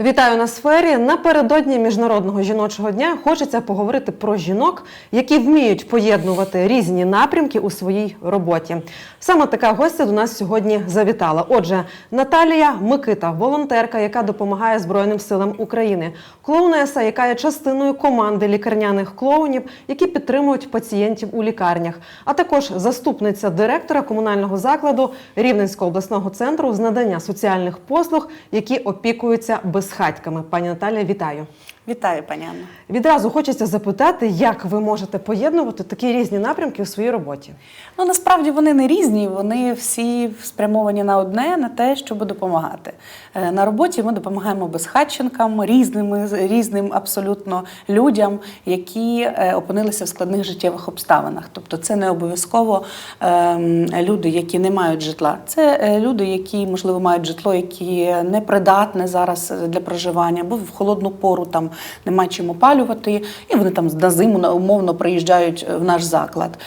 Вітаю на сфері. Напередодні міжнародного жіночого дня хочеться поговорити про жінок, які вміють поєднувати різні напрямки у своїй роботі. Саме така гостя до нас сьогодні завітала. Отже, Наталія Микита, волонтерка, яка допомагає Збройним силам України, клоунеса, яка є частиною команди лікарняних клоунів, які підтримують пацієнтів у лікарнях, а також заступниця директора комунального закладу Рівненського обласного центру з надання соціальних послуг, які опікуються безхатьками. Пані Наталя, вітаю. Вітаю, пані Анна. Відразу хочеться запитати, як ви можете поєднувати такі різні напрямки у своїй роботі. Ну насправді вони не різні, вони всі спрямовані на одне, на те, щоб допомагати. Е, На роботі ми допомагаємо безхатченкам, різними різним абсолютно людям, які е, опинилися в складних життєвих обставинах. Тобто, це не обов'язково ем, люди, які не мають житла. Це е, люди, які можливо мають житло, які непридатне зараз для проживання, або в холодну пору там немає чим опалювати, і вони там на зиму умовно приїжджають в наш заклад.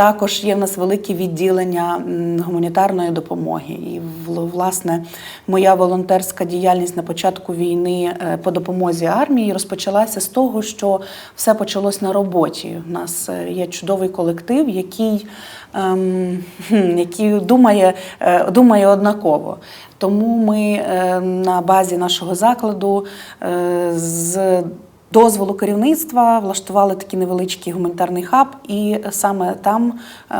Також є в нас велике відділення гуманітарної допомоги. І вл- власне моя волонтерська діяльність на початку війни е, по допомозі армії розпочалася з того, що все почалось на роботі. У нас е, є чудовий колектив, який, ем, який думає, е, думає однаково. Тому ми на базі нашого закладу з дозволу керівництва влаштували такий невеличкий гуманітарний хаб, і саме там е,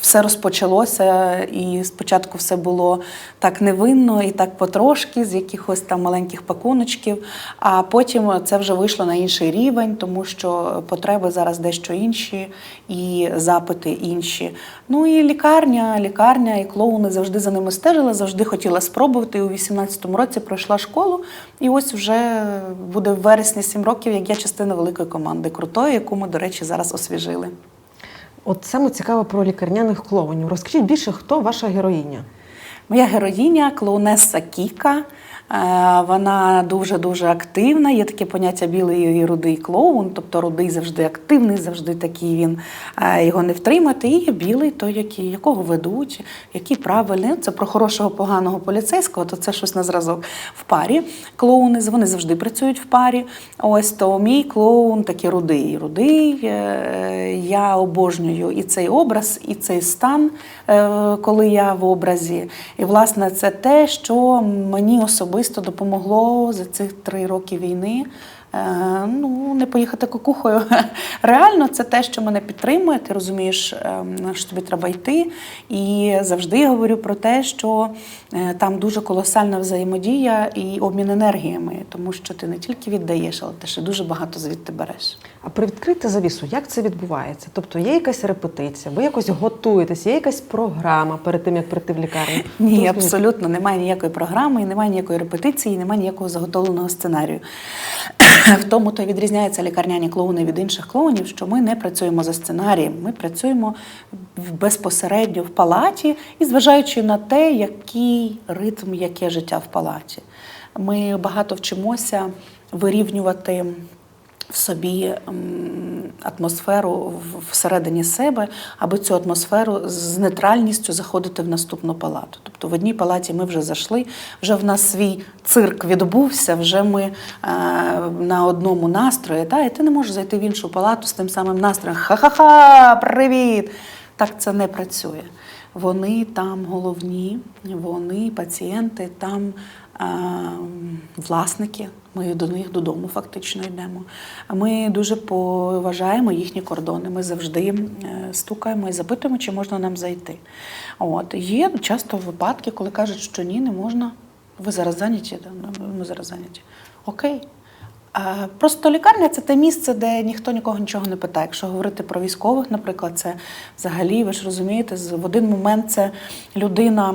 все розпочалося. І спочатку все було так невинно і так потрошки, з якихось там маленьких пакуночків. А потім це вже вийшло на інший рівень, тому що потреби зараз дещо інші і запити інші. Ну і лікарня, лікарня і клоуни завжди за ними стежили, завжди хотіла спробувати. У 18-му році пройшла школу, і ось вже буде в вересні 7 років, як я частина великої команди крутої, яку ми, до речі, зараз освіжили. От саме цікаво про лікарняних клоунів. Розкажіть більше, хто ваша героїня? Моя героїня клоунеса Кіка. Е, Вона дуже дуже активна. Є таке поняття білий і рудий клоун, тобто рудий завжди активний, завжди такий він е, його не втримати. І є білий, той, який, якого ведуть, який правильний. Це про хорошого, поганого поліцейського, то це щось на зразок в парі. Клоуни вони завжди працюють в парі. Ось то мій клоун такий рудий. Рудий. е, Я обожнюю і цей образ, і цей стан, коли я в образі. І власне це те, що мені особисто допомогло за цих три роки війни. е, Ну, не поїхати кукухою. Реально, це те, що мене підтримує. Ти розумієш, ем, що тобі треба йти. І завжди говорю про те, що е, там дуже колосальна взаємодія і обмін енергіями, тому що ти не тільки віддаєш, але ти ще дуже багато звідти береш. А привідкрити завісу, як це відбувається? Тобто є якась репетиція, ви якось готуєтесь, є якась програма перед тим, як прийти в лікарню? Ні, Розкажіть. абсолютно немає ніякої програми, немає ніякої репетиції, немає ніякого заготовленого сценарію. В тому то й відрізняються лікарняні клоуни від інших клоунів, що ми не працюємо за сценарієм, ми працюємо безпосередньо в палаті і зважаючи на те, який ритм, яке життя в палаті. Ми багато вчимося вирівнювати в собі атмосферу всередині себе, аби цю атмосферу з нейтральністю заходити в наступну палату. Тобто в одній палаті ми вже зайшли, вже в нас свій цирк відбувся, вже ми е, на одному настрої. Та, і ти не можеш зайти в іншу палату з тим самим настроєм. Ха-ха-ха, привіт! Так це не працює. Вони там головні, вони пацієнти, там власники. Ми до них додому фактично йдемо. Ми дуже поважаємо їхні кордони. Ми завжди е, стукаємо і запитуємо, чи можна нам зайти. От є часто випадки, коли кажуть, що ні, не можна. Ви зараз зайняті? «Ну, Ми зараз зайняті. Окей. Просто лікарня це те місце, де ніхто нікого нічого не питає. Якщо говорити про військових, наприклад, це взагалі, ви ж розумієте, в один момент це людина.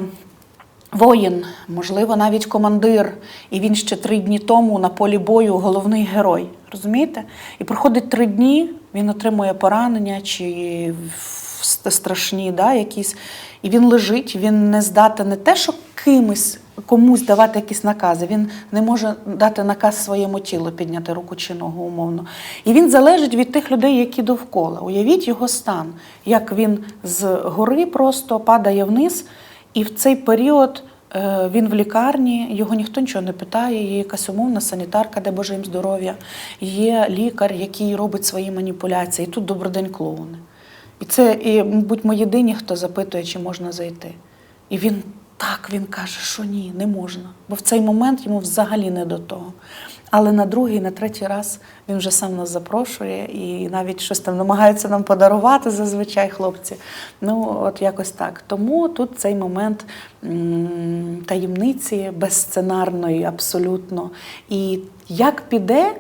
Воїн, можливо, навіть командир, і він ще три дні тому на полі бою головний герой. Розумієте? І проходить три дні, він отримує поранення чи страшні, да, якісь. І він лежить, він не здатен не те, що кимось комусь давати якісь накази. Він не може дати наказ своєму тілу, підняти руку чи ногу умовно. І він залежить від тих людей, які довкола. Уявіть його стан, як він з гори просто падає вниз. І в цей період Е, Він в лікарні, його ніхто нічого не питає. Є якась умовна санітарка, де Боже їм здоров'я. Є лікар, який робить свої маніпуляції. І тут добрий день клоуни. І це, і, мабуть, ми єдині, хто запитує, чи можна зайти. І він так він каже, що ні, не можна. Бо в цей момент йому взагалі не до того. Але на другий, на третій раз він вже сам нас запрошує і навіть щось там намагається нам подарувати зазвичай хлопці. Ну, от якось так. Тому тут цей момент таємниці безсценарної абсолютно. І як піде,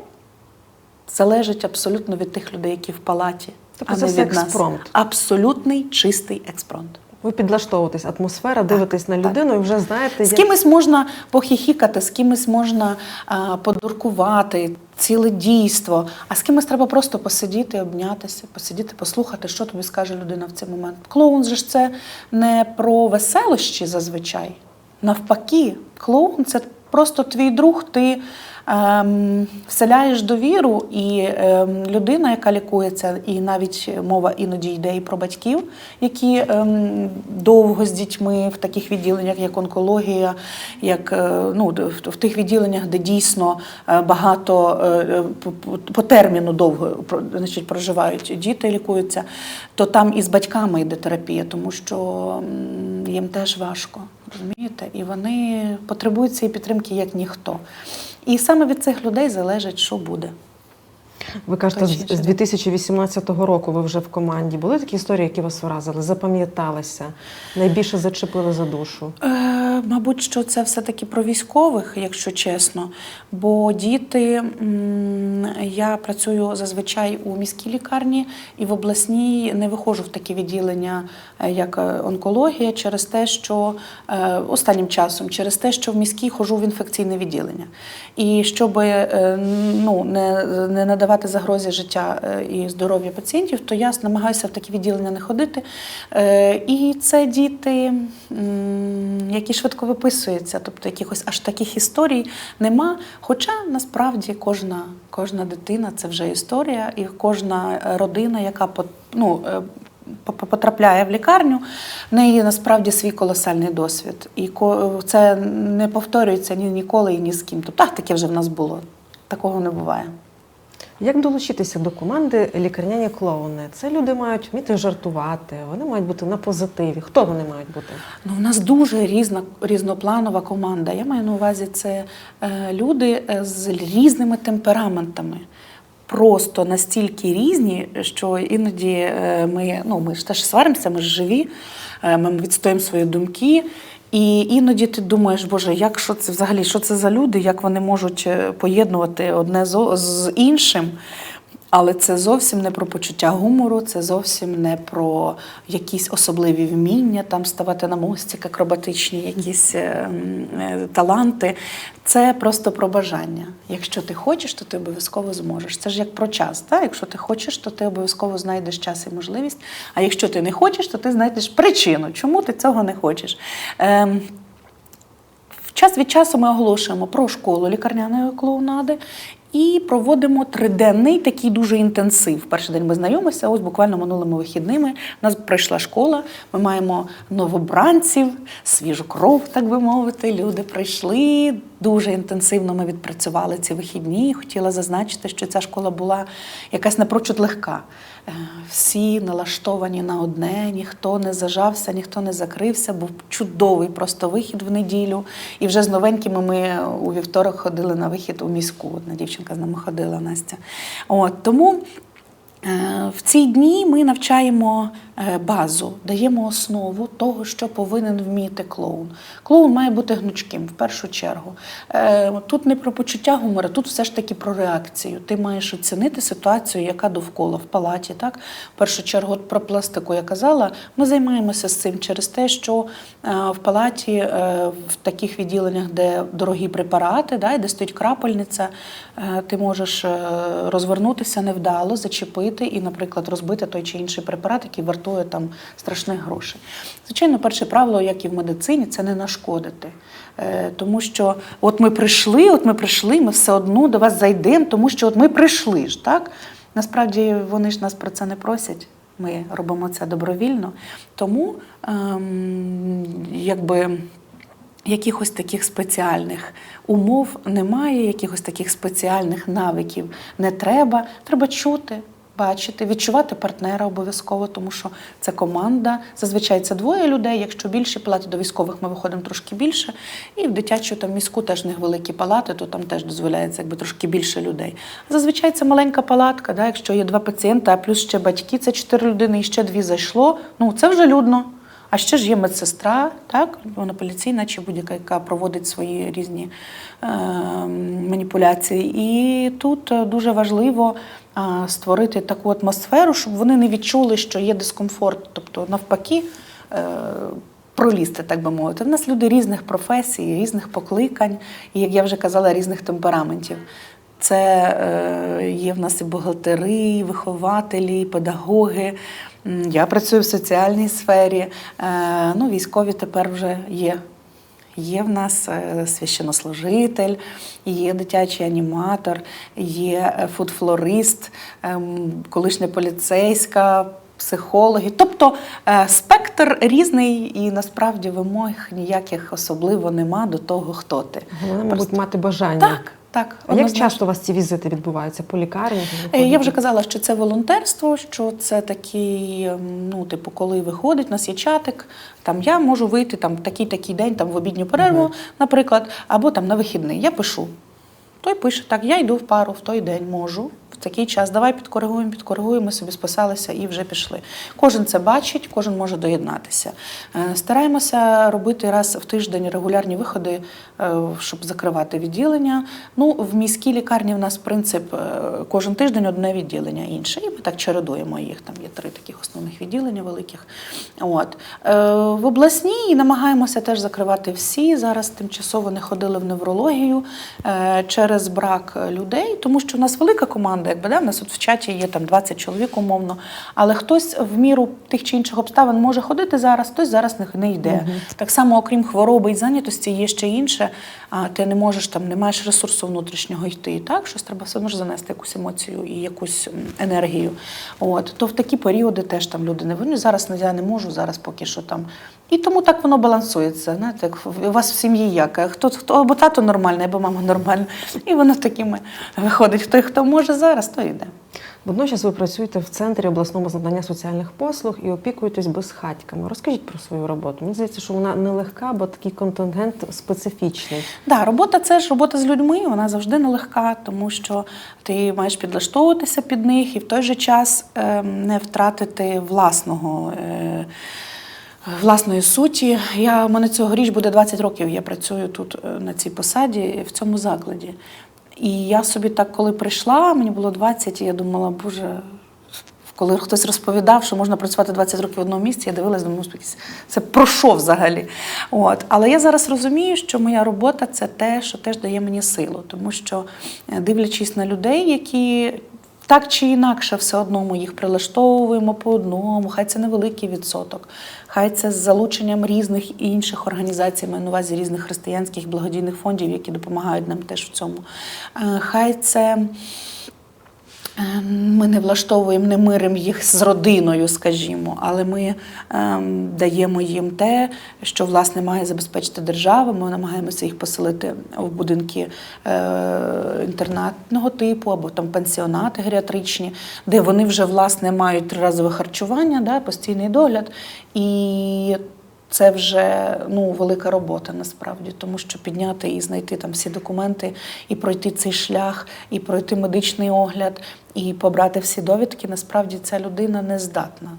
залежить абсолютно від тих людей, які в палаті. Тобто а це не від нас. експромт. Абсолютний чистий експромт. Ви підлаштовуєтесь, атмосфера, дивитесь на так. людину і вже знаєте, З як- кимось можна похихікати, з кимось можна а, подуркувати, ціле дійство. А з кимось треба просто посидіти, обнятися, посидіти, послухати, що тобі скаже людина в цей момент. Клоун же ж це не про веселощі зазвичай. Навпаки, клоун це просто твій друг. Ти вселяєш довіру, і ем, людина, яка лікується, і навіть мова іноді йде і про батьків, які ем, довго з дітьми в таких відділеннях, як онкологія, як е, ну, в, тих відділеннях, де дійсно е, багато е, по, терміну довго значить, проживають діти, лікуються, то там і з батьками йде терапія, тому що їм теж важко. Розумієте? І вони потребують цієї підтримки як ніхто. І саме від цих людей залежить, що буде. ви кажете, з- точніше, з да. 2018 року ви вже в команді. Були такі історії, які вас вразили, запам'яталися, найбільше зачепили за душу. Е, мабуть, що це все-таки про військових, якщо чесно. Бо діти, я працюю зазвичай у міській лікарні і в обласній не виходжу в такі відділення, е, як е, онкологія, через те, що е, останнім часом, через те, що в міській хожу в інфекційне відділення. І щоб ну, не, не надавати загрозі життя і здоров'я пацієнтів, то я намагаюся в такі відділення не ходити. І це діти, які швидко виписуються, тобто якихось аж таких історій нема. Хоча насправді кожна, кожна дитина це вже історія, і кожна е, родина, яка ну, е, по- по- потрапляє в лікарню, в неї насправді свій колосальний досвід. І це не повторюється ні ніколи і ні з ким. Тобто, так, таке вже в нас було. Такого не буває. Як долучитися до команди лікарняні клоуни? Це люди мають вміти жартувати, вони мають бути на позитиві. Хто вони мають бути? Ну, у нас дуже різна різнопланова команда. Я маю на увазі це е, люди е, з різними темпераментами. Просто настільки різні, що іноді е, ми, ну, ми ж теж сваримося, ми ж живі, е, ми відстоїмо свої думки. І іноді ти думаєш, Боже, як що це взагалі, що це за люди, як вони можуть е, поєднувати одне з, з іншим. Але це зовсім не про почуття гумору, це зовсім не про якісь особливі вміння, там ставати на мостик, акробатичні якісь е, е, таланти. Це просто про бажання. Якщо ти хочеш, то ти обов'язково зможеш. Це ж як про час. Так? Якщо ти хочеш, то ти обов'язково знайдеш час і можливість. А якщо ти не хочеш, то ти знайдеш причину, чому ти цього не хочеш. В час від часу ми оголошуємо про школу лікарняної клоунади і проводимо триденний такий дуже інтенсив. Перший день ми знайомимося, ось буквально минулими вихідними. У нас прийшла школа. Ми маємо новобранців, свіжу кров, так би мовити. Люди прийшли. Дуже інтенсивно ми відпрацювали ці вихідні. Хотіла зазначити, що ця школа була якась напрочуд легка. Всі налаштовані на одне, ніхто не зажався, ніхто не закрився. Був чудовий просто вихід в неділю. І вже з новенькими ми у вівторок ходили на вихід у міську. Одна дівчинка з нами ходила Настя. От тому. Е, В ці дні ми навчаємо базу, даємо основу того, що повинен вміти клоун. Клоун має бути гнучким в першу чергу. Е, Тут не про почуття гумору, тут все ж таки про реакцію. Ти маєш оцінити ситуацію, яка довкола в палаті. Так? В першу чергу, от про пластику я казала, ми займаємося з цим через те, що е, в палаті, е, в таких відділеннях, де дорогі препарати, да, де стоїть крапельниця, е, ти можеш е, розвернутися невдало, зачепити і, наприклад, розбити той чи інший препарат, який вартує там страшних грошей. Звичайно, перше правило, як і в медицині, це не нашкодити. Е, Тому що от ми прийшли, от ми прийшли, ми все одно до вас зайдемо, тому що от ми прийшли ж, так? Насправді вони ж нас про це не просять. Ми робимо це добровільно. Тому ем, якби якихось таких спеціальних умов немає, якихось таких спеціальних навиків не треба. Треба чути. Бачити, відчувати партнера обов'язково, тому що це команда. Зазвичай це двоє людей. Якщо більші палати до військових, ми виходимо трошки більше. І в дитячу там міську теж не великі палати, то там теж дозволяється якби трошки більше людей. Зазвичай це маленька палатка. Да? Якщо є два пацієнти, а плюс ще батьки, це чотири людини, і ще дві зайшло. Ну це вже людно. А ще ж є медсестра, так, вона поліційна чи будь-яка, яка проводить свої різні е, маніпуляції. І тут е, дуже важливо створити таку атмосферу, щоб вони не відчули, що є дискомфорт. Тобто, навпаки, е, пролізти, так би мовити. В нас люди різних професій, різних покликань, і, як я вже казала, різних темпераментів. Це е, є в нас і бухгалтери, і вихователі, і педагоги. Я працюю в соціальній сфері. Е, ну, військові тепер вже є. Є в нас е, священнослужитель, є дитячий аніматор, є е, фудфлорист, ем, колишня поліцейська, психологи. Тобто спектр різний і насправді вимог ніяких особливо нема до того, хто ти. Головне, мабуть, мати бажання. Так, так. А як часто у вас ці візити відбуваються? По лікарнях? Е, Я вже казала, що це волонтерство, що це такий, ем, ну, типу, коли виходить, у нас є чатик, там я можу вийти там в такий-такий день, там в обідню перерву, наприклад, або там на вихідний. Я пишу. Той пише, так, я йду в пару в той день можу. Такий час давай підкоригуємо, підкоригуємо, собі списалися і вже пішли. Кожен це бачить, кожен може доєднатися. Е, Стараємося робити раз в тиждень регулярні виходи, е, щоб закривати відділення. Ну, в міській лікарні в нас принцип е, кожен тиждень одне відділення інше. І ми так чередуємо їх. Там є три таких основних відділення великих. От. В обласній намагаємося теж закривати всі. Зараз тимчасово не ходили в неврологію через брак людей, тому що в нас велика команда, якби да, в нас от в чаті є там 20 чоловік умовно, але хтось в міру тих чи інших обставин може ходити зараз, хтось зараз не, не йде. Так само, окрім хвороби і зайнятості, є ще інше. А ти не можеш там, не маєш ресурсу внутрішнього йти. Так, щось треба все одно ж занести якусь емоцію і якусь енергію. От то в такі періоди теж там люди не винні. Зараз я не можу, зараз поки що там. І тому так воно балансується. Знаєте, як у вас в сім'ї як? Хто хто або тато нормальний, або мама нормальна. І воно такими виходить. Хто хто може зараз, то йде. Водночас ви працюєте в центрі обласного надання соціальних послуг і опікуєтесь безхатьками. Розкажіть про свою роботу. Мені здається, що вона нелегка, бо такий контингент специфічний. Да, робота це ж робота з людьми, вона завжди нелегка, тому що ти маєш підлаштовуватися під них і в той же час ем, не втратити власного. Е, Власної суті, я мене цьогоріч буде 20 років. Я працюю тут е, на цій посаді в цьому закладі. І я собі так, коли прийшла, мені було 20, і я думала, боже, коли хтось розповідав, що можна працювати 20 років в одному місці, я дивилась, думаю, «Господи, це про що взагалі? От. Але я зараз розумію, що моя робота це те, що теж дає мені силу, тому що е, дивлячись на людей, які. Так чи інакше, все одно ми їх прилаштовуємо по одному, хай це невеликий відсоток, хай це з залученням різних інших організацій, маю на увазі різних християнських благодійних фондів, які допомагають нам теж в цьому. Е, Хай це Ми не влаштовуємо, не миримо їх з родиною, скажімо, але ми ем, даємо їм те, що власне має забезпечити держава. Ми намагаємося їх поселити в будинки е, інтернатного типу або там пансіонати геріатричні, де вони вже власне мають триразове харчування, да, постійний догляд. І це вже ну, велика робота насправді, тому що підняти і знайти там всі документи, і пройти цей шлях, і пройти медичний огляд, і побрати всі довідки, насправді ця людина не здатна.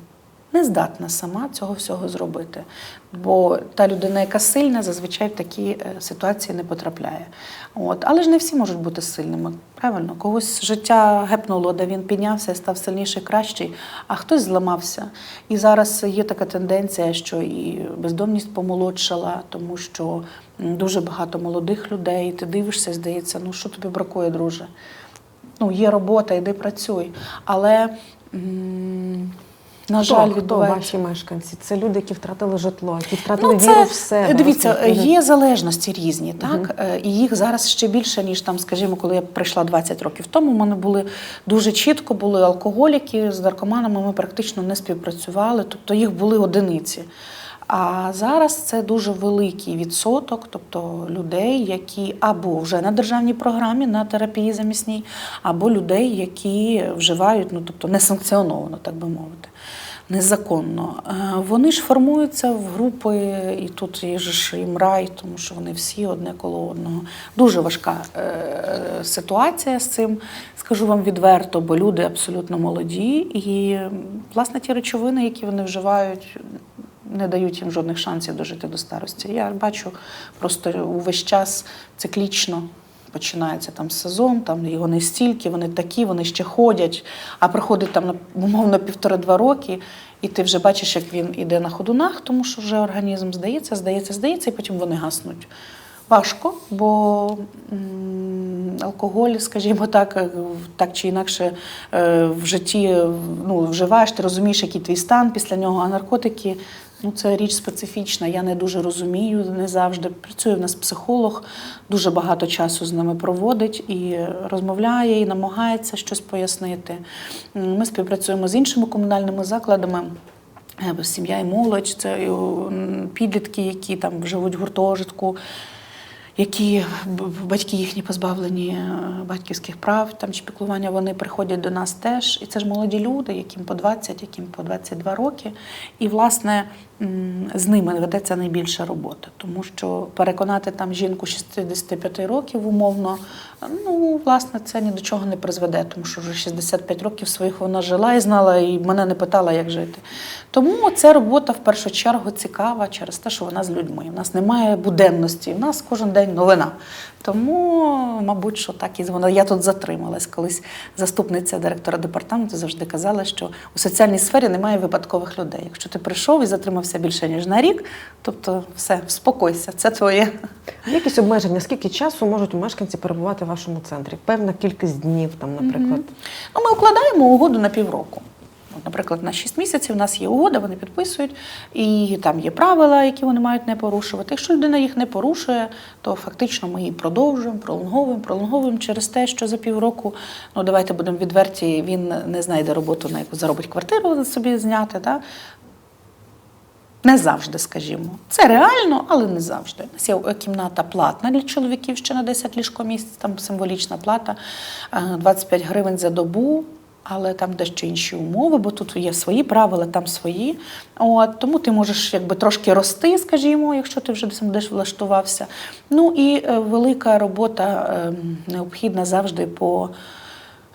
Не здатна сама цього всього зробити. Бо та людина, яка сильна, зазвичай в такі е, ситуації не потрапляє. От. Але ж не всі можуть бути сильними. Правильно, когось життя гепнуло, де він піднявся став сильніший, кращий, а хтось зламався. І зараз є така тенденція, що і бездомність помолодшала, тому що дуже багато молодих людей. Ти дивишся, здається, ну що тобі бракує, друже? Ну, є робота, йди працюй. Але, м, на жаль, хто, хто ваші мешканці? Це люди, які втратили житло, які втратили Ну, віру в себе. Дивіться, є залежності різні, так? Е, І їх зараз ще більше, ніж там, скажімо, коли я прийшла 20 років тому. У мене були дуже чітко були алкоголіки з наркоманами. Ми практично не співпрацювали, тобто їх були одиниці. А зараз це дуже великий відсоток, тобто людей, які або вже на державній програмі на терапії замісній, або людей, які вживають, ну тобто несанкціоновано, так би мовити. Незаконно. Е, Вони ж формуються в групи, і тут є ж і МРАЙ, тому що вони всі одне коло одного. Дуже важка е, ситуація з цим, скажу вам відверто, бо люди абсолютно молоді, і власне ті речовини, які вони вживають, не дають їм жодних шансів дожити до старості. Я бачу просто увесь час циклічно. Починається там сезон, там і вони стільки, вони такі, вони ще ходять. А приходить там умовно півтора-два роки, і ти вже бачиш, як він іде на ходунах, тому що вже організм здається, здається, здається, і потім вони гаснуть. Важко, бо алкоголь, скажімо так, так чи інакше е, в житті ну, вживаєш, ти розумієш, який твій стан після нього, а наркотики. Ну, це річ специфічна, я не дуже розумію, не завжди. Працює в нас психолог, дуже багато часу з ними проводить і розмовляє, і намагається щось пояснити. Ми співпрацюємо з іншими комунальними закладами. е, Сім'я і молодь, це і, підлітки, які там живуть в гуртожитку, які батьки їхні позбавлені е, батьківських прав там чи піклування, вони приходять до нас теж. І це ж молоді люди, яким по 20, яким по 22 роки. І, власне, з ними ведеться найбільша робота, тому що переконати там жінку 65 років умовно, ну, власне, це ні до чого не призведе, тому що вже 65 років своїх вона жила і знала, і мене не питала, як жити. Тому ця робота в першу чергу цікава через те, що вона з людьми. У нас немає буденності, у нас кожен день новина. Тому, мабуть, що так і вона. Я тут затрималась. Колись заступниця директора департаменту завжди казала, що у соціальній сфері немає випадкових людей. Якщо ти прийшов і затримався більше ніж на рік, тобто все, спокойся, це твоє. Якісь обмеження, скільки часу можуть мешканці перебувати в вашому центрі? Певна кількість днів, там, наприклад. Ну, ми укладаємо угоду на півроку. От, Наприклад, на 6 місяців у нас є угода, вони підписують, і там є правила, які вони мають не порушувати. Якщо людина їх не порушує, то фактично ми її продовжуємо, пролонговуємо, пролонговуємо через те, що за півроку, ну давайте будемо відверті, він не знайде роботу, на яку заробить квартиру собі зняти. Да? Не завжди, скажімо. Це реально, але не завжди. У нас є е, кімната платна для чоловіків ще на 10 ліжкомісць, там символічна плата, е, 25 гривень за добу. Але там дещо інші умови, бо тут є свої правила, там свої. От, тому ти можеш якби трошки рости, скажімо, якщо ти вже десь влаштувався. Ну і е, велика робота е, необхідна завжди по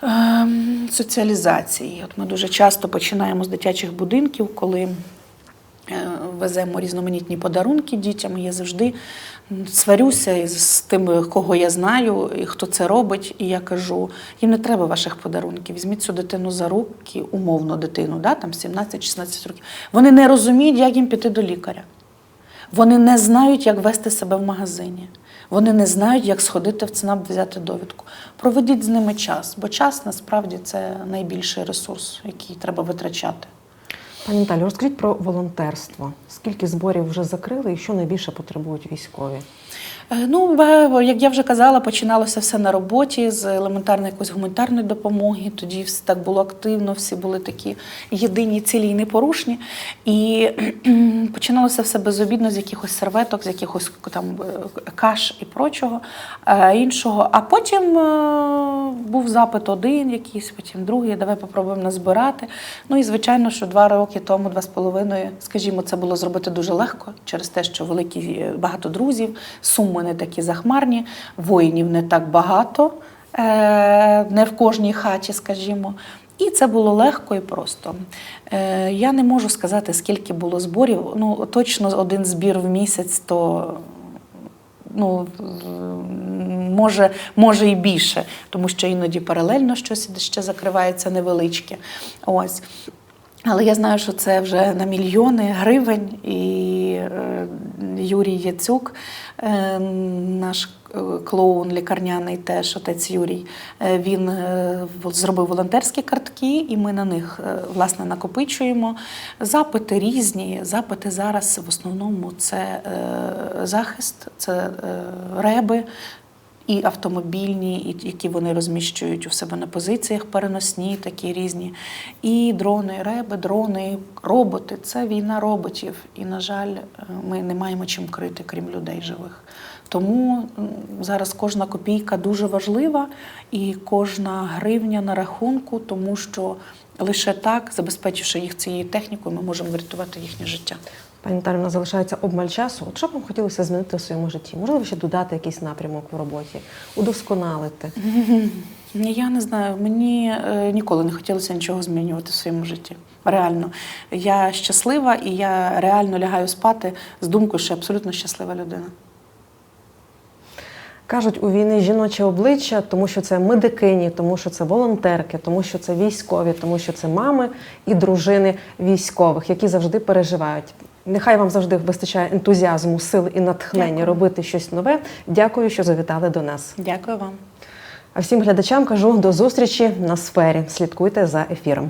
ем, соціалізації. От ми дуже часто починаємо з дитячих будинків, коли Е, веземо різноманітні подарунки дітям. Я завжди сварюся із тим, кого я знаю, і хто це робить. І я кажу: їм не треба ваших подарунків. Візьміть цю дитину за руки, умовно дитину, да, там 17-16 років. Вони не розуміють, як їм піти до лікаря. Вони не знають, як вести себе в магазині. Вони не знають, як сходити в ЦНАП, взяти довідку. Проведіть з ними час, бо час насправді це найбільший ресурс, який треба витрачати. Пані Наталі, розкажіть про волонтерство. Скільки зборів вже закрили і що найбільше потребують військові? Е, Ну, як я вже казала, починалося все на роботі з елементарної якоїсь гуманітарної допомоги. Тоді все так було активно, всі були такі єдині, цілі і непорушні. І починалося все безобідно з якихось серветок, з якихось там е, каш і прочого е, іншого. А потім був запит один, якийсь, потім другий. Давай попробуємо назбирати. Ну і звичайно, що два роки тому, два з половиною, скажімо, це було зробити дуже легко через те, що великі багато друзів, суми не такі захмарні, воїнів не так багато, е, не в кожній хаті, скажімо. І це було легко і просто. Е, Я не можу сказати, скільки було зборів. Ну, точно один збір в місяць, то ну, може, може і більше, тому що іноді паралельно щось ще закривається невеличке. Ось. Але я знаю, що це вже на мільйони гривень, і е, Юрій Яцюк, е, наш е, клоун лікарняний, теж отець Юрій, він зробив волонтерські картки, і ми на них власне накопичуємо. Запити різні. Запити зараз в основному це захист, це реби. І автомобільні, і які вони розміщують у себе на позиціях, переносні, такі різні. І дрони, реби, дрони, роботи це війна роботів. І, на жаль, е, ми не маємо чим крити, крім людей живих. Тому зараз кожна копійка дуже важлива і кожна гривня на рахунку, тому що лише так, забезпечивши їх цією технікою, ми можемо врятувати їхнє життя. Пані нас залишається обмаль часу. От що б вам хотілося змінити у своєму житті? Можливо, ще додати якийсь напрямок в роботі, удосконалити. Я не знаю, мені е, ніколи не хотілося нічого змінювати в своєму житті. Реально, я щаслива і я реально лягаю спати з думкою, що я абсолютно щаслива людина. Кажуть, у війни жіноче обличчя, тому що це медикині, тому що це волонтерки, тому що це військові, тому що це мами і дружини військових, які завжди переживають. Нехай вам завжди вистачає ентузіазму, сил і натхнення Дякую. робити щось нове. Дякую, що завітали до нас. Дякую вам. А всім глядачам кажу до зустрічі на сфері. Слідкуйте за ефіром.